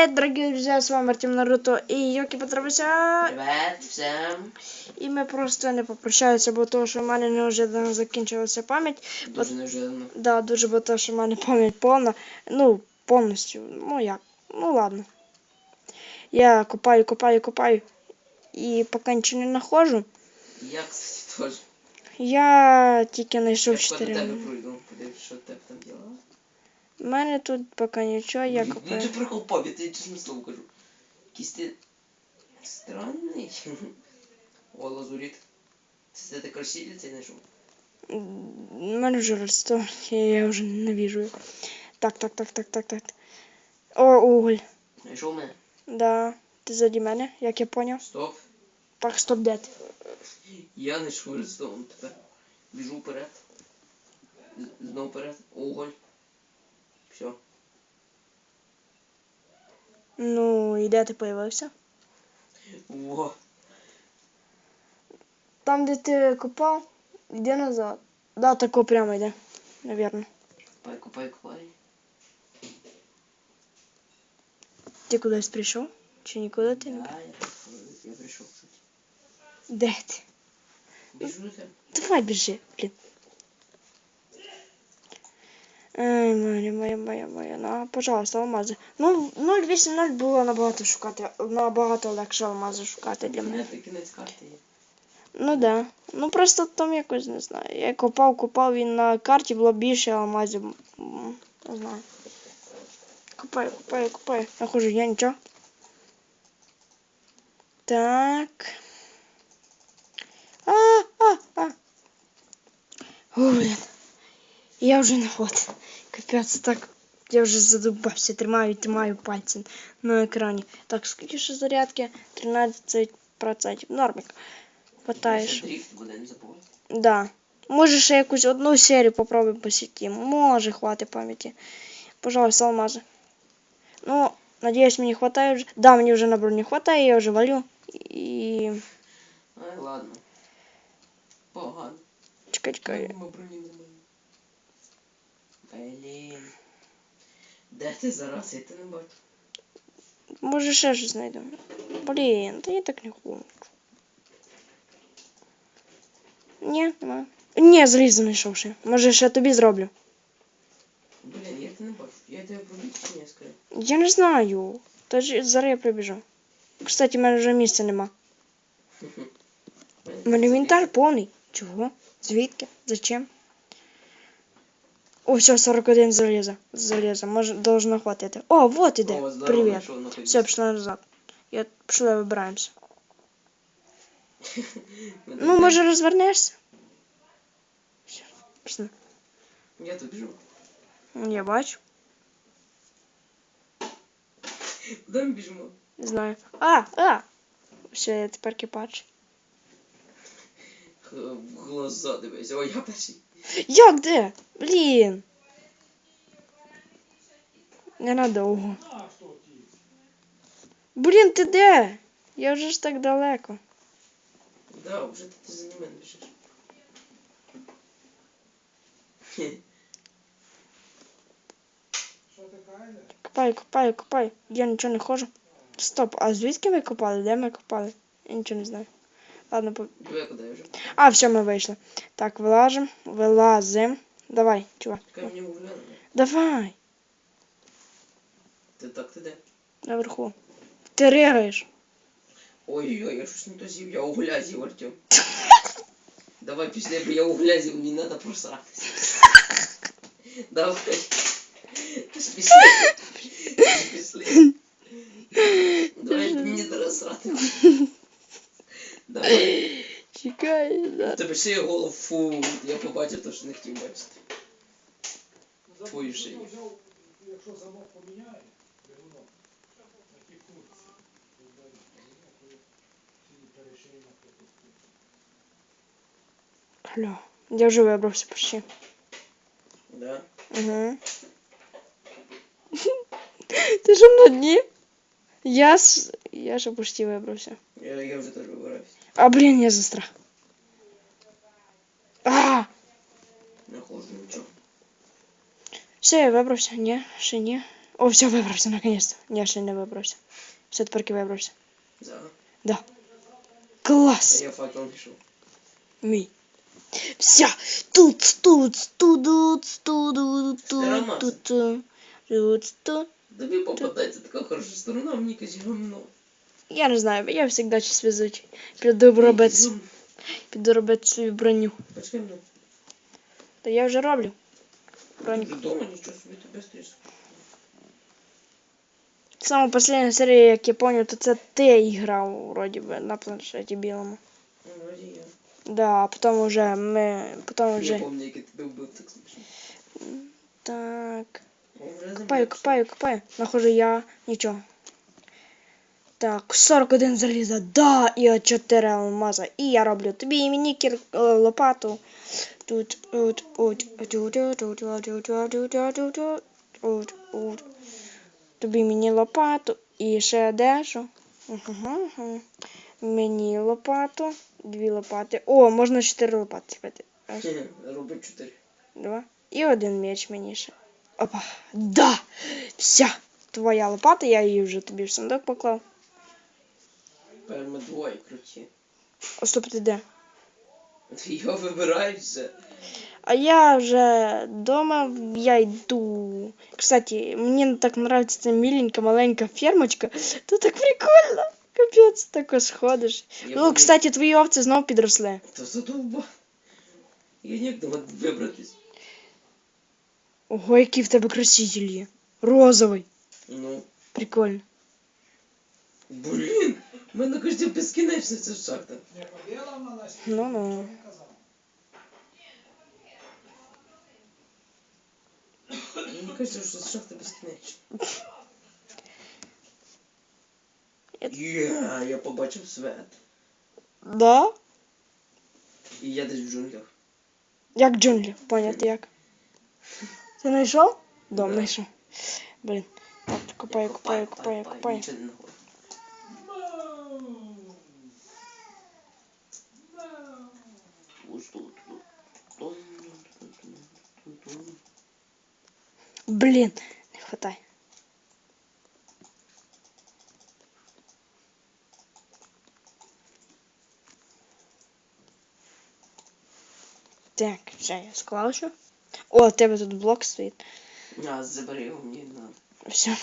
Привет, дорогие друзья, с вами Артем Наруто і Йокі Петровича. Привет всем. І ми просто не попрощалися, бо того, що в мене неожиданно закінчилася пам'ять. Дуже неожиданно. да, дуже бо того, що в мене пам'ять повна. Ну, повністю. Ну як? Ну ладно. Я копаю, копаю, копаю. І поки нічого не знаходжу. Я, кстати, теж. Я тільки знайшов Я поки до 4. тебе пройду, подивись, що тебе. У мене тут поки нічого, я Ну копаю. ти прикол пап, я тобі чесне слово кажу. Якийсь ти странний. О, лазурит. Це ти красиві цей знайшов? У мене вже росту, я вже ненавижу. його. Так, так, так, так, так, так. О, уголь. Знайшов мене? Да. Ти заді мене, як я поняв. Стоп. Так, стоп, де ти? Я знайшов редстоун тепер. Біжу вперед. З- Знов вперед. Уголь. Все. Ну, і де ти появився? Во. Там, де ти копав, йди назад. Да, тако прямо йде, навірно. Копай, копай, копай. Ти кудись прийшов? Чи нікуди ти не? Да, я, я прийшов. кстати. Де ти? Біжу до. Давай біжи, блін. Ай, моя, моя, моя, моя. На, пожалуйста, алмази. Ну, 0.8.0 було набагато шукати, набагато легше алмази шукати для мене. Кінець карти є. Ну да. Ну просто там якось не знаю. Я копав, копав і на карті було більше алмазів. Не знаю. Копаю, копаю, копаю. Я хожу, я нічого. Так. А, а, а. О, блін. Я вже не от. Капець, так. Я вже задубався, тримаю, тримаю пальцем на екрані. Так, скільки ще зарядки? 13%. Нормик. Хватаєш. Ще дріфт буде, не забувати. Да. Може ще якусь одну серію попробуємо по сеті. Може, хватить пам'яті. Пожалуйста, алмази. Ну, надіюсь, мені хватає вже. Да, мені вже на броню хватає, я вже валю. І. Ай, ладно. Погано. Чекай, чекай. Ми броні немає. Блін. Де ти зараз? Я тебе не бачу. Може ще щось знайдемо. Блін, та я так не хочу. Ні, нема. Ні, залізо знайшов ще. Може ще тобі зроблю. Блін, я тебе не бачу. Я тебе пробіг чи ні, скажи. Я не знаю. Та ж зараз я прибіжу. Кстати, в мене вже місця нема. У мене інвентар повний. Чого? Звідки? Зачем? О, все, 41 залеза. Залеза. Може, должно хватити. О, вот іде. О, здорово, Привіт. знайшов, находись. Все, пішли назад. Я пішли вибираємося. Ми Ну, тут- може розвернешся? Все, пішли. Я тут біжу. Я бачу. Куди ми біжимо? Не знаю. А, а! Все, я тепер кипач. Х- В глаза дивись. О, я перший. Як де? Блін. Ненадовго. Блін, ти де? Я вже ж так далеко. Да, вже ти за мене біжиш. Хе. Копаю, копаю, копаю. Я нічого не ходжу. Стоп, а звідки ми копали? Де ми копали? Я нічого не знаю. Ладно, по... Вже. А, все, ми вийшли. Так, вилажим, вилазим. Давай, чувак. Мені углянули. Давай, Ти так, ти де? наверху. Ти ригаєш. Ой-ой-ой, я щось не то з'їв, я угля з'їв, Артем. Давай бо я угля з'їв, мені треба просратися. Давай. Ти ж пішли. Ти ж Пішли. Давай, мені треба срати. Давай. Чекай, У да. тебе шиє голову, фу, я побачив те, що не хотів бачити. Твою шию. Якщо замок поміняє, двигуном, на тій курці, то далі двигуном, коли ці перешийна Алло. Я вже вибрався почти. Да? Угу. Ти що на дні? Я с... Я же почти вибрався. Я, я вже теж вибираюсь. А, блін, я застряг. А! Не. Все, я вибрався. Ні, ще ні. О, все, вибрався, наконец-то. Ні, ще не вибрався. Все, тепер. За. Да. А Клас! я факел пішов. Мій. Все. Тут, тут, тут, тут, тут, тут, тут, тут, тут, тут. Тобі попадається така хороша сторона, якесь гамно. Я не знаю, я завжди щось везучий. Піду робити, піду робити свою броню. Та я вже роблю. Броню. Вже дома нічого собі тебе стріс. Саме остання серія, як я понял, то це ти грав вроді би на планшеті білому. Ну, вроді я. Да, а потім вже ми. Потім Я вже. пам'ятаю, як я тебе вбив так смішно. Так. Копаю, копаю, копаю. Нахожу я нічого. Так, 41 заліза, да, і 4 алмаза. І я роблю тобі і мені кір е, лопату. Тут, от, от, от, от, от, от, от, от, от, от. Тобі мені лопату і ще дещо. Угу. Мені лопату, дві лопати. О, можна 4 лопати. Раз, Робить 4. два. І один меч мені ще. Опа. Да! Вся! Твоя лопата, я її вже тобі в сундук поклав. Тепер ми двоє круті. О, стоп, ти де? Я вибираю все. А я вже дома, я йду. Кстати, мені так нравится ця миленька маленька фермочка. Тут так прикольно. Капець, так сходиш. Я Ну, пам'ятаю- кстати, твої овці знов підросли. Та задовба. Я ніяк не можу вибратись. Ого, який в тебе краситель є. Розовий. Ну, Прикольно. блін. Ми на кожній безкінечно цю шахту. Ну, ну. Не кажу, що шахта безкінечна. Yeah, я побачив свет. Да? І я десь в джунглях. Як джунглі, понятно як. Ти знайшов? Дом знайшов. Блін. Так, купаю, купаю, купаю, купаю. Нічого. Блін, не хватай. Так, все, я склав що. О, у тебе тут блок стоїть. А, забери його мені на. Все.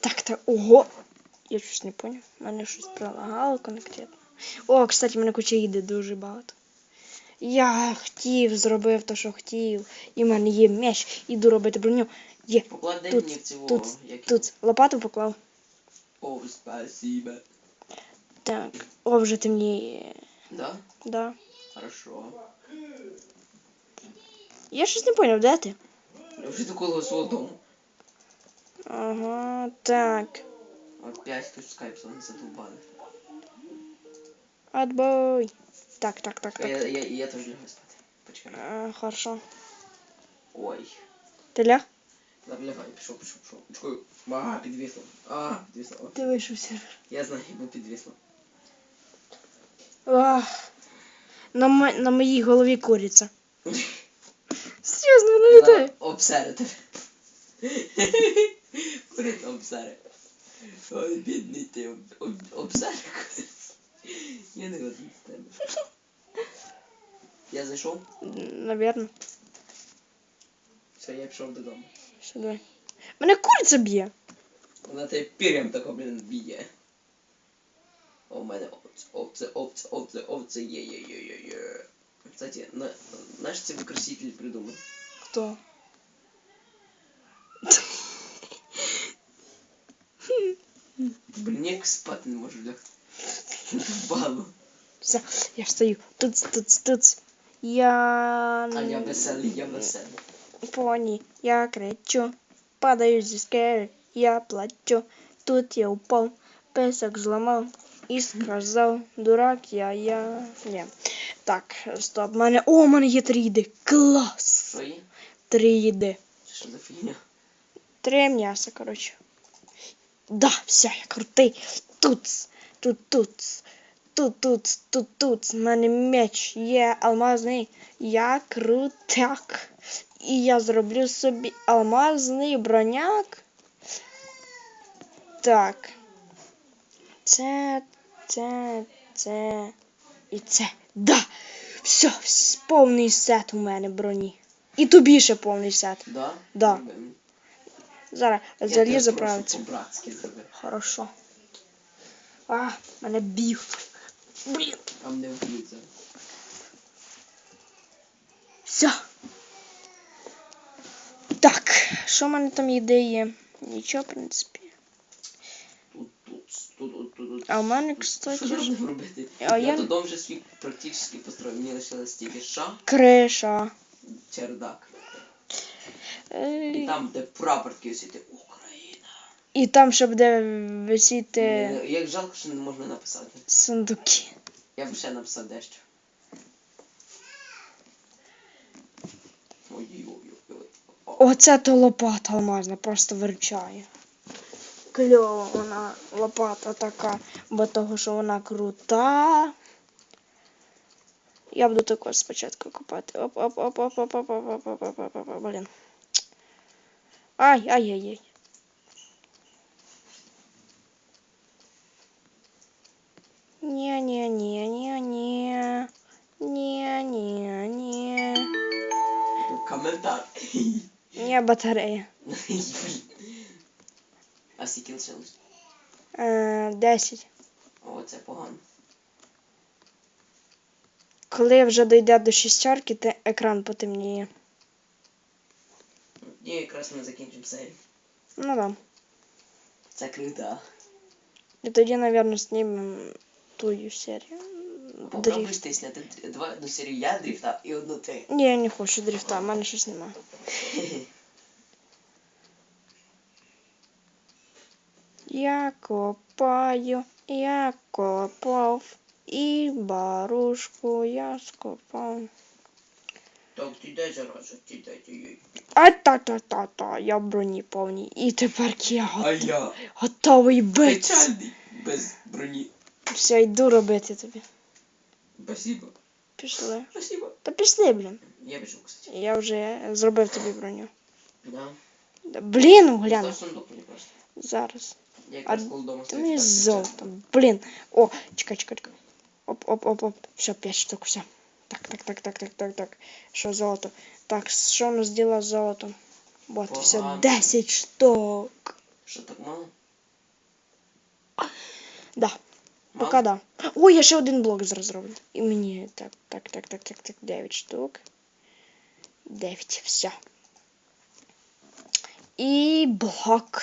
Так, так, ого. Я щось не поняв. У мене щось пролагало конкретно. О, кстати, в мене куча їде дуже багато. Я хотів, зробив те, що хотів. І в мене є меч, іду робити броню. Є. Поклади Тут, мені цього. тут, як Тут лопату поклав. О, спасибо. Так. О, вже темніє. Да? Да. Хорошо. Я щось не поняв, де ти? Я вже до коло свого дому. Ага, так. Опять хтось скайп не задовбали. Отбой. Так, так, так, Я, так. я, я теж лягаю спати. Почекай. А, хорошо. Ой. Ти ляг? Лягай, пішов, пішов, пішов. Чекаю. А, підвісло. А, підвісло. О, Ти вийшов сервер. Я знаю, бо підвісло. Ах. На, мо- на моїй голові куриця. Серйозно, вона літає. Обсере тебе. Курить обсере. Ой, бідний ти об, об. Я не годен з тебе. Я зайшов, Навірно. все, я пішов додому. Сюди. Мене куриця б'є. Вона тебе пір'ям тако, блін, б'є. О, у мене овце, овце, овце, овце, овце, є, є, є, є, є. Кстати, на, наш це викраситель придумав. Хто? Блін, як спати не можу лягти. Бало. Все, я встаю. Тут, тут, тут. Я... А я веселий, я веселий. Поні, я кричу. Падаю зі скелі, я плачу. Тут я упав, песок зламав і сказав, дурак я, я. Ні. Так, стоп, мене. О, у мене є три їди. Клас! Що є? Їди. Що за фігня? Три м'яса, коротше. Да, все, я крутий. Тут, тут, тут. Тут, тут, тут, тут. У мене меч є алмазний. Я крутяк. І я зроблю собі алмазний броняк. Так. Це, це, це і це. Да! Все, повний сет у мене броні. І тобі ще повний сет. Да? Да. Зараз Я залізо правиться. Хорошо. А, мене біг. Блін. Мене вб'ють зараз. Все. Так, що в мене там ідеї? Нічого, в принципі. А в мене, Що кстати, ж ж робити? А я дом вже свій практично построїв. Мені лишилось тільки ша, криша. чердак. І Е, там, де прапор такий висіти, Україна. І там ще буде висіти Е, Як жалко, що не можна написати. сундуки. Я б ще написав дещо. Ой-ой-ой. Оце то лопата алмазна, просто виручає. Кльова вона лопата така, бо того, що вона крута. Я буду таку спочатку копати. Оп, оп, оп, оп, оп, оп, оп, оп, оп, оп, оп, оп, оп, блін. Ай, ай, ай, ай. Не, не, не, не, батарея. А скільки лишилось? 10. О, це погано. Коли вже дійде до шістерки, то екран потемніє. Ні, якраз ми закінчимо серію. Ну да. Це круто. І тоді, напевно, знімемо тую серію. Попробуй Дріфт. ти зняти д- два одну серію я дріфтав і одну ти. Ні, я не хочу дрифта, в мене щось немає. Я копаю, я копав, і барушку я скопав. Так, ти дай зараз, ти дай ти. А та-та-та-та, я в броні повній. І тепер я А я готовий битися. печальний без броні. Все, йду робити тобі. Спасибо. Пішли. Спасибо. Та пішли, блін. Я пишу, кстати. Я вже зробив тобі броню. Да. Да, Блін, гляну. Постав сундук мені просто. Зараз. Я якраз А коли вдома Ти стою, мені так, золото. Блін. О, чекай, чекай, чекай. Оп, оп, оп, оп. Все, 5 штук, все. Так, так, так, так, так, так, так. Що золото? Так, що у нас діла з золотом? Вот, все, Погано. 10 штук. Що так мало? Да, Поки да. Ой, я ще один блок зараз зроблю. І мені так, так, так, так, так, так, 9 штук. 9, все. І блок.